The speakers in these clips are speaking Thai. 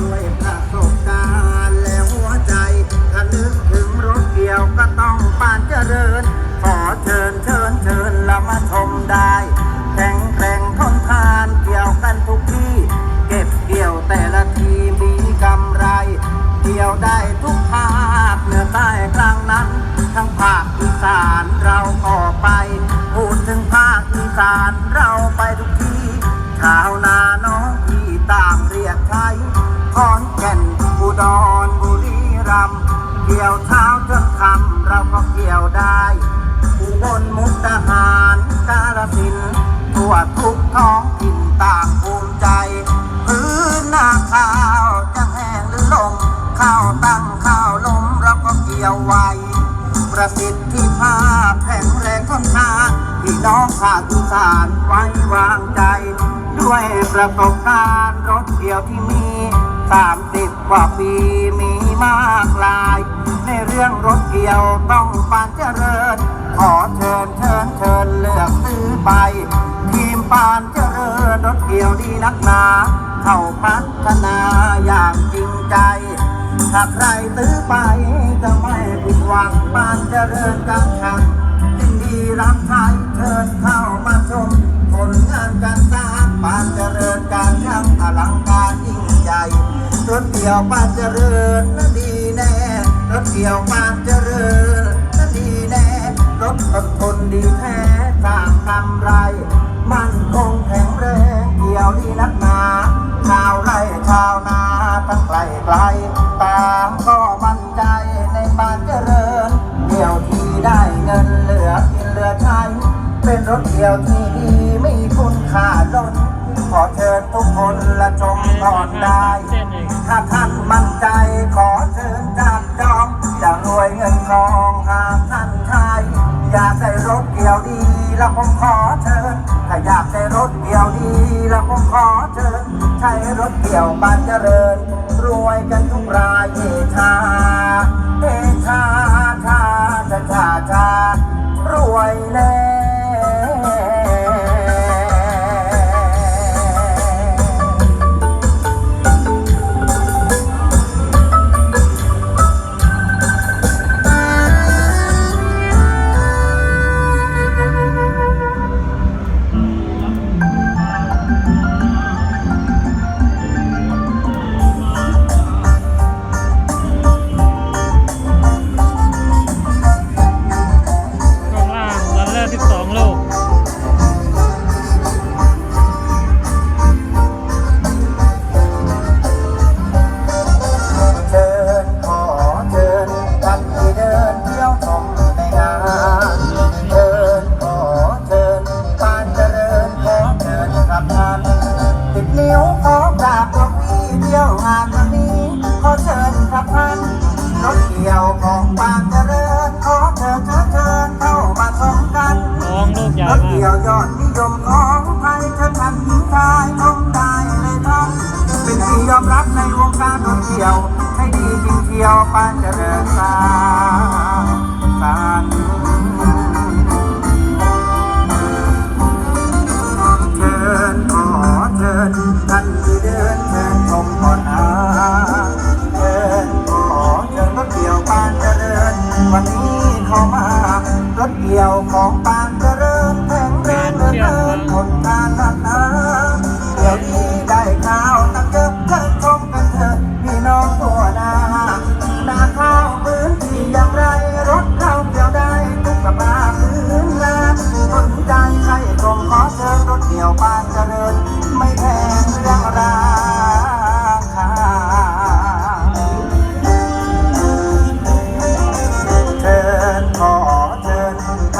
ด้วยประสบการและหัวใจ ถ้าลึกถึงรถเกี่ยวก็ต้องปานเจริญ ขอเชิญเชิญเชิญเรามาชมได้ ทั่วทุกท้องถิ่นต่างภูมิใจ พื้นนาข้าวจะแห้งหรือลมข้าวตั้งข้าวลมเราก็เกี่ยวไว้ ประสิทธิภาพแข็งแรงทนทานพี่น้องภาคอีสานไว้วางใจ ด้วยประสบการณ์รถเกี่ยวที่มีสามสิบกว่าปีมีมากลาย ในเรื่องรถเกี่ยวต้องปานเจริญ ขอเชิญเชิญเชิญเลือกซื้อไป ทีมปานเจริญรถเกี่ยวดีนักหนา เข้าพัฒนาอย่างจริงใจ ถ้าใครซื้อไปจะไม่ผิดหวังปานเจริญกังขันยินดีรับใช้เชิญเข้ามาชมผลงานการสร้างปานเจริญการช่างอลังการยิ่งใหญ่รถเกี่ยวปานเจริญนั้นดีแน่รถเกี่ยวปานเจริญนั้นดีแน่รถอดทนดีแท้สร้างกำไร ชมก่อนได้ ถ้าท่านมั่นใจขอเชิญจับจองจะรวยเงินทองหากท่านใช้อยากได้รถเกี่ยวดีแล้วผมขอเชิญถ้าอยากได้รถเกี่ยวดีแล้วผมขอเชิญใช้รถเกี่ยวบานเจริญ รวยกันทุกรายเอชาเอชา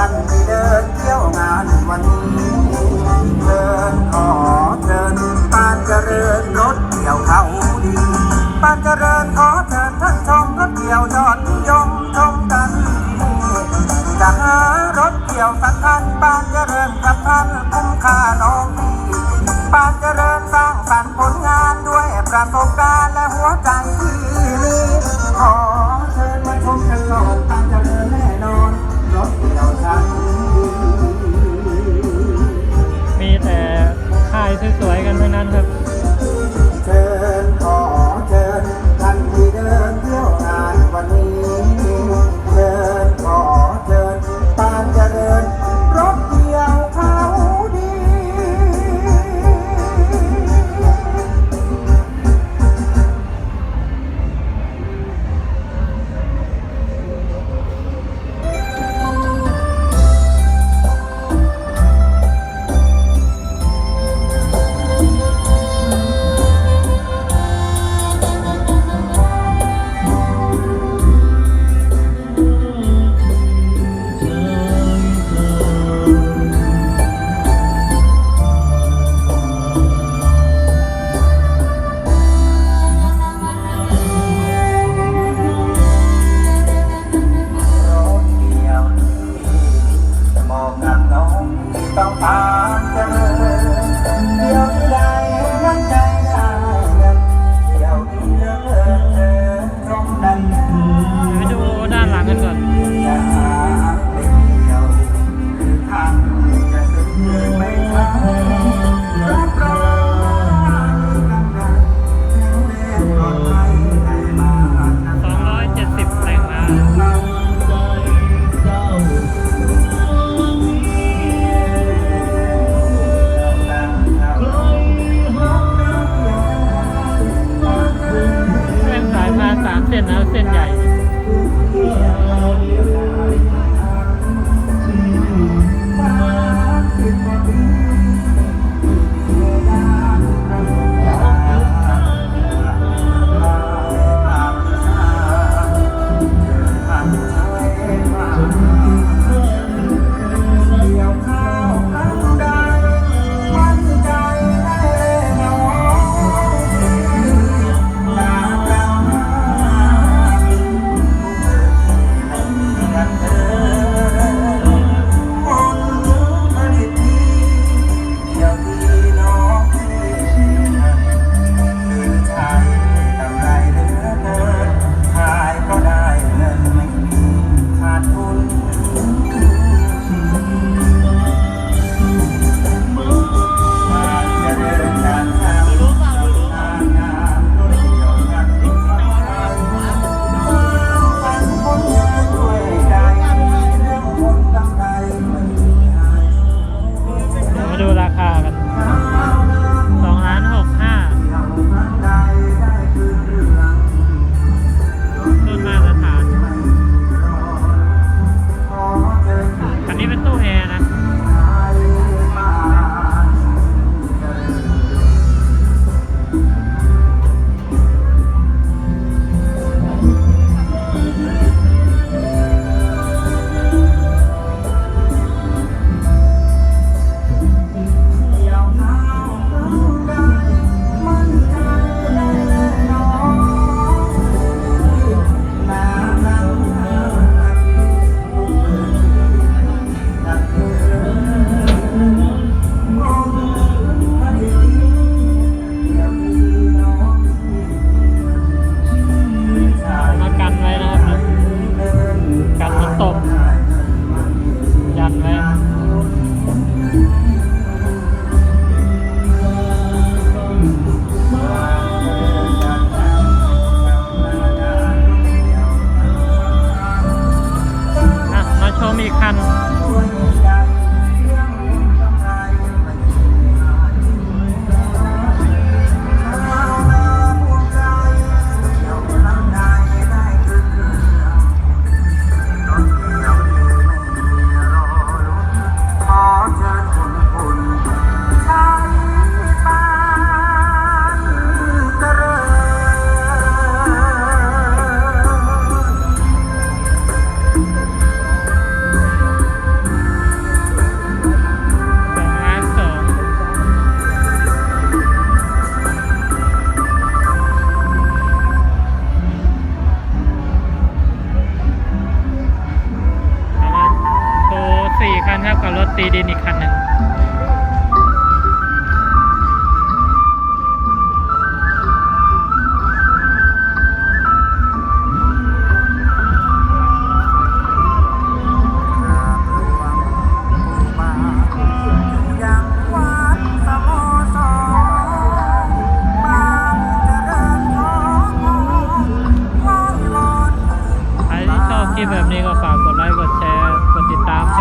ญท่านที่เดินเที่ยวงานวันนี้เชิญขอเชิญปานเจริญรถเกี่ยวเขาดีปานเจริญขอเชิญท่านชมรถเกี่ยวยอดนิยมชมกันจะหารถเกี่ยวสักคันปานเจริญกับท่านคุ้มค่าน้องพี่ปานเจริญสร้างสรรค์ผลงานด้วยประสบการณ์และหัวใจที่มีขอเชิญมาชมกันก่อนปานเจริญแน่นอน รถเกี่ยวชั้นมีแต่ค่ายสวยๆกันทั้งนั้นครับ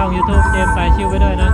ช่อง YouTube เจมส์ายชิวไปด้วยนะ